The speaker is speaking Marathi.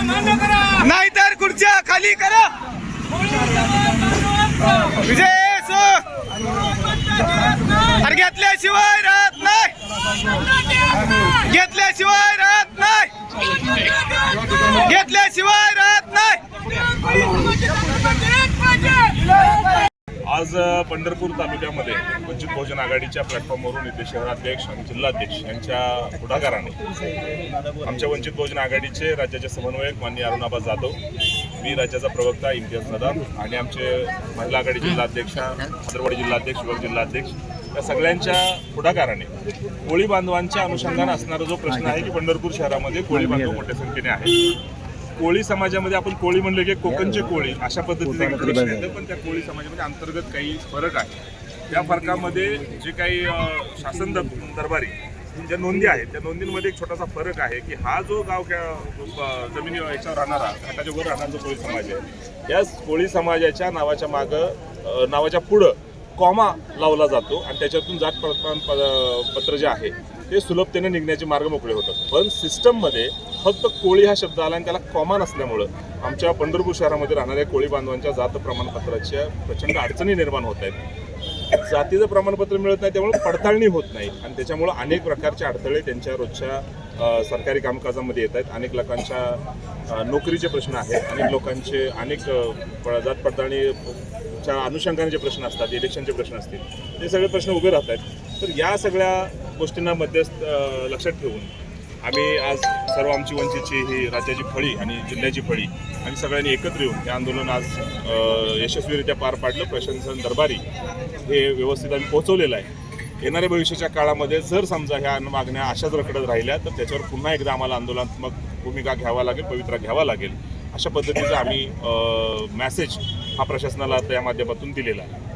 नाहीतर खुर्च्या खाली करा. विजय अरे घेतल्याशिवाय राहत नाही. घेतल्याशिवाय राहत नाही. घेतल्याशिवाय राहत नाही आज अ, पंढरपूर तालुक्यामध्ये वंचित बहुजन आघाडीच्या प्लॅटफॉर्मवरून इथे शहराध्यक्ष आणि जिल्हाध्यक्ष यांच्या पुढाकाराने आमच्या वंचित बहुजन आघाडीचे राज्याचे समन्वयक माननीय अरुणाबा जाधव मी राज्याचा प्रवक्ता इम्तियाज सदाम आणि आमचे महिला आघाडी जिल्हाध्यक्षा भद्रवाडी जिल्हाध्यक्ष युवक जिल्हाध्यक्ष या सगळ्यांच्या पुढाकाराने कोळी बांधवांच्या अनुषंगाने असणारा जो प्रश्न आहे की पंढरपूर शहरामध्ये कोळी बांधव मोठ्या संख्येने आहेत. कोळी समाजामध्ये आपण कोळी म्हणलं की कोकणचे कोळी अशा एक प्रश्न येतं पण त्या कोळी समाजामध्ये अंतर्गत काही फरक आहे. त्या फरकामध्ये जे काही शासन दर- दरबारी ज्या नोंदी आहेत त्या नोंदींमध्ये एक छोटासा फरक आहे की हा जो गाव जमिनी याच्यावर राहणारा घाटाच्या वर राहणारा जो कोळी समाज आहे या कोळी समाजाच्या नावाच्या मागं नावाच्या पुढं कॉमा लावला जातो आणि त्याच्यातून जात प्रमाणप- पत्र जे आहे ते सुलभतेने निघण्याचे मार्ग मोकळे होतात. पण सिस्टममध्ये फक्त कोळी हा शब्द आला आणि त्याला कॉमन असल्यामुळं आमच्या पंढरपूर शहरामध्ये राहणाऱ्या कोळी बांधवांच्या जात प्रमाणपत्राच्या प्रचंड अडचणी निर्माण होत आहेत. जातीचं प्रमाणपत्र मिळत नाही त्यामुळे पडताळणी होत नाही. आणि त्याच्यामुळं अनेक प्रकारचे अडथळे त्यांच्या रोजच्या सरकारी कामकाजामध्ये येत आहेत. अनेक लोकांच्या नोकरीचे प्रश्न आहेत. अनेक लोकांचे अनेक प- जात पडताळणीच्या अनुषंगाने जे प्रश्न असतात इलेक्शनचे प्रश्न असतील ते सगळे प्रश्न उभे राहत आहेत. तर या सगळ्या गोष्टींना मध्यस्थ लक्षात ठेवून आम्ही आज सर्व आमची वंचितची ही राज्याची फळी आणि जिल्ह्याची फळी आम्ही सगळ्यांनी एकत्र येऊन हे आंदोलन आज यशस्वीरित्या पार पाडलं. प्रशासन दरबारी हे व्यवस्थित आम्ही पोहोचवलेलं आहे. येणाऱ्या भविष्याच्या काळामध्ये जर समजा ह्या मागण्या अशाच रखडत राहिल्या तर त्याच्यावर पुन्हा एकदा आम्हाला आंदोलनात्मक भूमिका घ्यावा लागेल पवित्रा घ्यावा लागेल. अशा पद्धतीचा आम्ही मॅसेज हा प्रशासनाला त्या माध्यमातून दिलेला आहे.